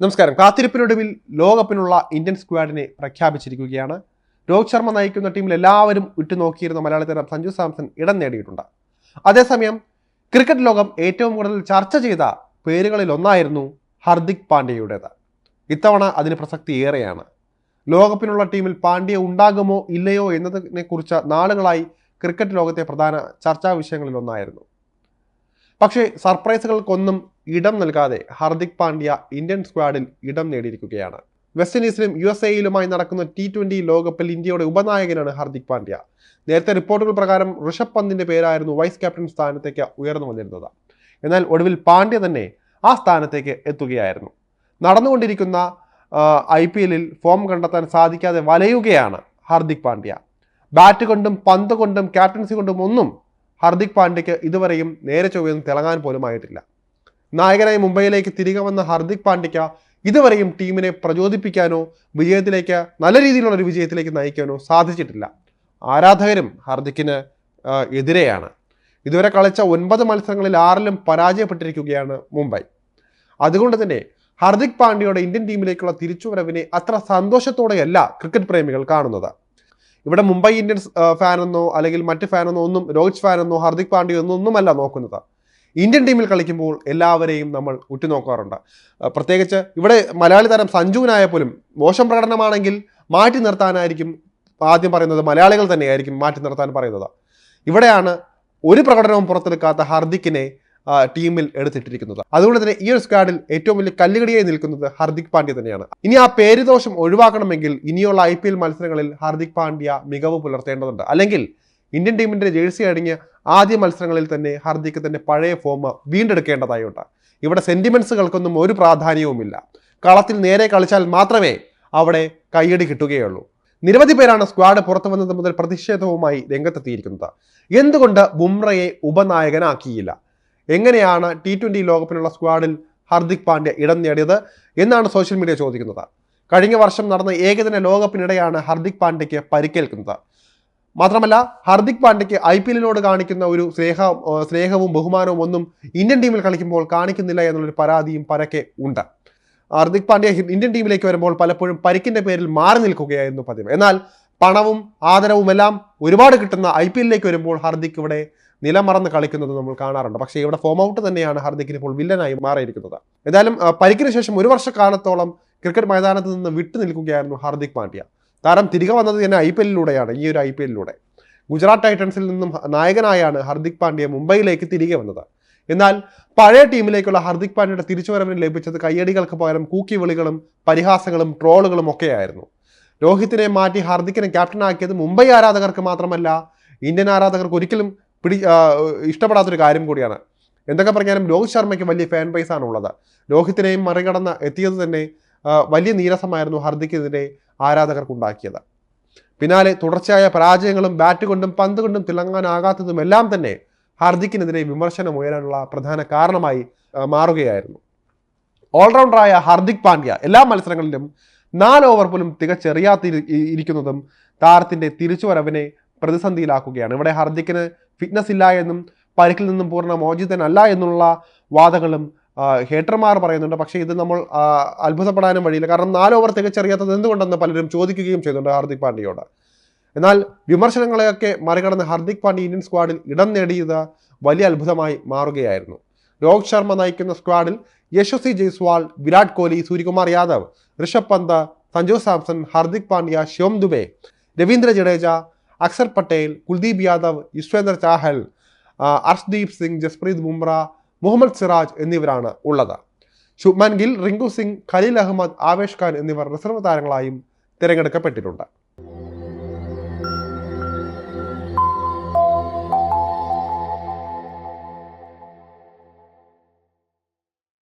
നമസ്കാരം. കാത്തിരിപ്പിനൊടുവിൽ ലോകകപ്പിനുള്ള ഇന്ത്യൻ സ്ക്വാഡിനെ പ്രഖ്യാപിച്ചിരിക്കുകയാണ്. രോഹിത് ശർമ്മ നയിക്കുന്ന ടീമിൽ എല്ലാവരും ഉറ്റുനോക്കിയിരുന്ന മലയാളി താരം സഞ്ജു സാംസൺ ഇടം നേടിയിട്ടുണ്ട്. അതേസമയം ക്രിക്കറ്റ് ലോകം ഏറ്റവും കൂടുതൽ ചർച്ച ചെയ്ത പേരുകളിൽ ഒന്നായിരുന്നു ഹർദിക് പാണ്ഡ്യയുടേത്. ഇത്തവണ അതിന് പ്രസക്തി ഏറെയാണ്. ലോകകപ്പിനുള്ള ടീമിൽ പാണ്ഡ്യ ഉണ്ടാകുമോ ഇല്ലയോ എന്നതിനെക്കുറിച്ച് നാളുകളായി ക്രിക്കറ്റ് ലോകത്തെ പ്രധാന ചർച്ചാ വിഷയങ്ങളിൽ ഒന്നായിരുന്നു പക്ഷേ സർപ്രൈസുകൾക്കൊന്നും ഇടം നൽകാതെ ഹർദിക് പാണ്ഡ്യ ഇന്ത്യൻ സ്ക്വാഡിൽ ഇടം നേടിയിരിക്കുകയാണ്. വെസ്റ്റ് ഇൻഡീസിലും യു എസ് എയിലുമായി നടക്കുന്ന ടി ട്വന്റി ലോകകപ്പിൽ ഇന്ത്യയുടെ ഉപനായകനാണ് ഹർദിക് പാണ്ഡ്യ. നേരത്തെ റിപ്പോർട്ടുകൾ പ്രകാരം ഋഷഭ് പന്തിന്റെ പേരായിരുന്നു വൈസ് ക്യാപ്റ്റൻ സ്ഥാനത്തേക്ക് ഉയർന്നു വന്നിരുന്നത്. എന്നാൽ ഒടുവിൽ പാണ്ഡ്യ തന്നെ ആ സ്ഥാനത്തേക്ക് എത്തുകയായിരുന്നു. നടന്നുകൊണ്ടിരിക്കുന്ന ഐ പി എല്ലിൽ ഫോം കണ്ടെത്താൻ സാധിക്കാതെ വലയുകയാണ് ഹാർദിക് പാണ്ഡ്യ. ബാറ്റ് കൊണ്ടും പന്ത് കൊണ്ടും ക്യാപ്റ്റൻസി കൊണ്ടും ഒന്നും ഹർദിക് പാണ്ഡ്യയ്ക്ക് ഇതുവരെയും നേരെ ചൊവ്വയൊന്നും തിളങ്ങാൻ പോലും ആയിട്ടില്ല. നായകനായി മുംബൈയിലേക്ക് തിരികെ വന്ന ഹർദിക് പാണ്ഡ്യയ്ക്ക് ഇതുവരെയും ടീമിനെ പ്രചോദിപ്പിക്കാനോ വിജയത്തിലേക്ക് നല്ല രീതിയിലുള്ള ഒരു വിജയത്തിലേക്ക് നയിക്കാനോ സാധിച്ചിട്ടില്ല. ആരാധകരും ഹർദിക്കിന് എതിരെയാണ്. ഇതുവരെ കളിച്ച ഒൻപത് മത്സരങ്ങളിൽ ആറിലും പരാജയപ്പെട്ടിരിക്കുകയാണ് മുംബൈ. അതുകൊണ്ട് തന്നെ ഹർദിക് പാണ്ഡ്യയുടെ ഇന്ത്യൻ ടീമിലേക്കുള്ള തിരിച്ചുവരവിനെ അത്ര സന്തോഷത്തോടെയല്ല ക്രിക്കറ്റ് പ്രേമികൾ കാണുന്നത്. ഇവിടെ മുംബൈ ഇന്ത്യൻസ് ഫാനെന്നോ അല്ലെങ്കിൽ മറ്റ് ഫാനെന്നോ ഒന്നും രോഹിത് ഫാനെന്നോ ഹർദിക് പാണ്ഡ്യ എന്നോ ഒന്നുമല്ല നോക്കുന്നത്. ഇന്ത്യൻ ടീമിൽ കളിക്കുമ്പോൾ എല്ലാവരെയും നമ്മൾ ഉറ്റുനോക്കാറുണ്ട്. പ്രത്യേകിച്ച് ഇവിടെ മലയാളി താരം സഞ്ജുവിനായ പോലും മോശം പ്രകടനമാണെങ്കിൽ മാറ്റി നിർത്താനായിരിക്കും ആദ്യം പറയുന്നത് മലയാളികൾ തന്നെയായിരിക്കും മാറ്റി നിർത്താൻ പറയുന്നത്. ഇവിടെയാണ് ഒരു പ്രകടനവും പുറത്തെടുക്കാത്ത ഹർദിക്കിനെ ടീമിൽ എടുത്തിട്ടിരിക്കുന്നത്. അതുകൊണ്ട് തന്നെ ഈ ഒരു സ്ക്വാഡിൽ ഏറ്റവും വലിയ കല്ലുകടിയായി നിൽക്കുന്നത് ഹർദിക് പാണ്ഡ്യ തന്നെയാണ്. ഇനി ആ പേരുദോഷം ഒഴിവാക്കണമെങ്കിൽ ഇനിയുള്ള ഐ മത്സരങ്ങളിൽ ഹർദിക് പാണ്ഡ്യ മികവ് പുലർത്തേണ്ടതുണ്ട്. അല്ലെങ്കിൽ ഇന്ത്യൻ ടീമിന്റെ ജേഴ്സി അടങ്ങിയ ആദ്യ മത്സരങ്ങളിൽ തന്നെ ഹർദിക്ക് തന്റെ പഴയ ഫോം വീണ്ടെടുക്കേണ്ടതായുണ്ട് ഇവിടെ സെന്റിമെന്റ്സുകൾക്കൊന്നും ഒരു പ്രാധാന്യവുമില്ല. കളത്തിൽ നേരെ കളിച്ചാൽ മാത്രമേ അവിടെ കൈയടി കിട്ടുകയുള്ളൂ. നിരവധി പേരാണ് സ്ക്വാഡ് പുറത്തു വന്നത് മുതൽ പ്രതിഷേധവുമായി രംഗത്തെത്തിയിരിക്കുന്നത്. എന്തുകൊണ്ട് ബുംറയെ ഉപനായകനാക്കിയില്ല? എങ്ങനെയാണ് ടി ട്വന്റി ലോകകപ്പിനുള്ള സ്ക്വാഡിൽ ഹാർദിക് പാണ്ഡ്യ ഇടം നേടിയത് എന്നാണ് സോഷ്യൽ മീഡിയ ചോദിക്കുന്നത്. കഴിഞ്ഞ വർഷം നടന്ന ഏകദിന ലോകകപ്പിനിടെയാണ് ഹാർദിക് പാണ്ഡ്യയ്ക്ക് പരിക്കേൽക്കുന്നത്. മാത്രമല്ല ഹാർദിക് പാണ്ഡ്യയ്ക്ക് ഐ പി എല്ലിനോട് കാണിക്കുന്ന ഒരു സ്നേഹ സ്നേഹവും ബഹുമാനവും ഒന്നും ഇന്ത്യൻ ടീമിൽ കളിക്കുമ്പോൾ കാണിക്കുന്നില്ല എന്നുള്ളൊരു പരാതിയും പരക്കെ ഉണ്ട്. ഹാർദിക് പാണ്ഡ്യ ഇന്ത്യൻ ടീമിലേക്ക് വരുമ്പോൾ പലപ്പോഴും പരിക്കിന്റെ പേരിൽ മാറി നിൽക്കുകയായിരുന്നു പതിവ്. എന്നാൽ പണവും ആദരവും എല്ലാം ഒരുപാട് കിട്ടുന്ന ഐ പി എല്ലിലേക്ക് വരുമ്പോൾ ഹാർദിക് ഇവിടെ നിലമറന്ന് കളിക്കുന്നത് നമ്മൾ കാണാറുണ്ട്. പക്ഷേ ഇവിടെ ഫോം ഔട്ട് തന്നെയാണ് ഹർദിക്കിന് ഇപ്പോൾ വില്ലനായി മാറിയിരിക്കുന്നത്. എന്തായാലും ആ, പരിക്കിന് ശേഷം ഒരു വർഷക്കാലത്തോളം ക്രിക്കറ്റ് മൈതാനത്ത് നിന്ന് വിട്ടു നിൽക്കുകയായിരുന്നു ഹർദിക് പാണ്ഡ്യ. താരം തിരികെ വന്നത് തന്നെ ഐ പി എല്ലിലൂടെയാണ് ഈ ഒരു ഐ പി എല്ലിലൂടെ. ഗുജറാത്ത് ടൈറ്റൻസിൽ നിന്നും നായകനായാണ് ഹാർദിക് പാണ്ഡ്യ മുംബൈയിലേക്ക് തിരികെ വന്നത്. എന്നാൽ പഴയ ടീമിലേക്കുള്ള ഹാർദിക് പാണ്ഡ്യയുടെ തിരിച്ചുവരവിന് ലഭിച്ചത് കയ്യടികൾക്ക് പകരം കൂക്കി വിളികളും പരിഹാസങ്ങളും ട്രോളുകളും ഒക്കെയായിരുന്നു. രോഹിത്തിനെ മാറ്റി ഹർദിക്കിനെ ക്യാപ്റ്റനാക്കിയത് മുംബൈ ആരാധകർക്ക് മാത്രമല്ല ഇന്ത്യൻ ആരാധകർക്ക് ഒരിക്കലും പിടി ഇഷ്ടപ്പെടാത്തൊരു കാര്യം കൂടിയാണ്. എന്തൊക്കെ പറഞ്ഞാലും രോഹിത് ശർമ്മയ്ക്ക് വലിയ ഫാൻ ബേസ് ആണ് ഉള്ളത് രോഹിത്തിനെയും മറികടന്ന് എത്തിയത് തന്നെ വലിയ നീരസമായിരുന്നു ഹർദിക്കിനെതിരെ ആരാധകർക്കുണ്ടാക്കിയത്. പിന്നാലെ തുടർച്ചയായ പരാജയങ്ങളും ബാറ്റ് കൊണ്ടും പന്ത് കൊണ്ടും തിളങ്ങാനാകാത്തതും എല്ലാം തന്നെ ഹർദിക്കിനെതിരെ വിമർശനം ഉയരാനുള്ള പ്രധാന കാരണമായി മാറുകയായിരുന്നു. ഓൾറൗണ്ടറായ ഹർദിക് പാണ്ഡ്യ എല്ലാ മത്സരങ്ങളിലും നാല് ഓവർ പോലും തികച്ചെറിയാത്തിരിക്കുന്നതും താരത്തിന്റെ തിരിച്ചുവരവിനെ പ്രതിസന്ധിയിലാക്കുകയാണ്. ഇവിടെ ഹർദിക്കിന് ഫിറ്റ്നസ് ഇല്ല എന്നും പരിക്കിൽ നിന്നും പൂർണ മോചിതനല്ല എന്നുള്ള വാദങ്ങളും ഹേറ്റർമാർ പറയുന്നുണ്ട്. പക്ഷേ ഇത് നമ്മൾ അത്ഭുതപ്പെടാനും വഴിയില്ല. കാരണം നാല് ഓവർ തികച്ചറിയാത്തത് എന്തുകൊണ്ടെന്ന് പലരും ചോദിക്കുകയും ചെയ്തിട്ടുണ്ട് ഹാർദിക് പാണ്ഡ്യയോട്. എന്നാൽ വിമർശനങ്ങളെയൊക്കെ മറികടന്ന് ഹാർദിക് പാണ്ഡ്യ ഇന്ത്യൻ സ്ക്വാഡിൽ ഇടം നേടിയത് വലിയ അത്ഭുതമായി മാറുകയായിരുന്നു. രോഹിത് ശർമ്മ നയിക്കുന്ന സ്ക്വാഡിൽ യശസ്വി ജയ്സ്വാൾ വിരാട് കോഹ്ലി സൂര്യകുമാർ യാദവ് ഋഷഭ് പന്ത് സഞ്ജു സാംസൺ ഹാർദിക് പാണ്ഡ്യ ശിവം ദുബെ രവീന്ദ്ര ജഡേജ അക്സർ പട്ടേൽ കുൽദീപ് യാദവ് യുശ്വേന്ദ്ര ചാഹൽ അർഷ്ദീപ് സിംഗ് ജസ്പ്രീത് ബുംറ മുഹമ്മദ് സിറാജ് എന്നിവരാണ് ഉള്ളത്. ശുഭ്മാൻ ഗിൽ റിങ്കു സിംഗ് ഖലീൽ അഹമ്മദ് ആവേഷ് ഖാൻ എന്നിവർ റിസർവ് താരങ്ങളായും തിരഞ്ഞെടുക്കപ്പെട്ടിട്ടുണ്ട്.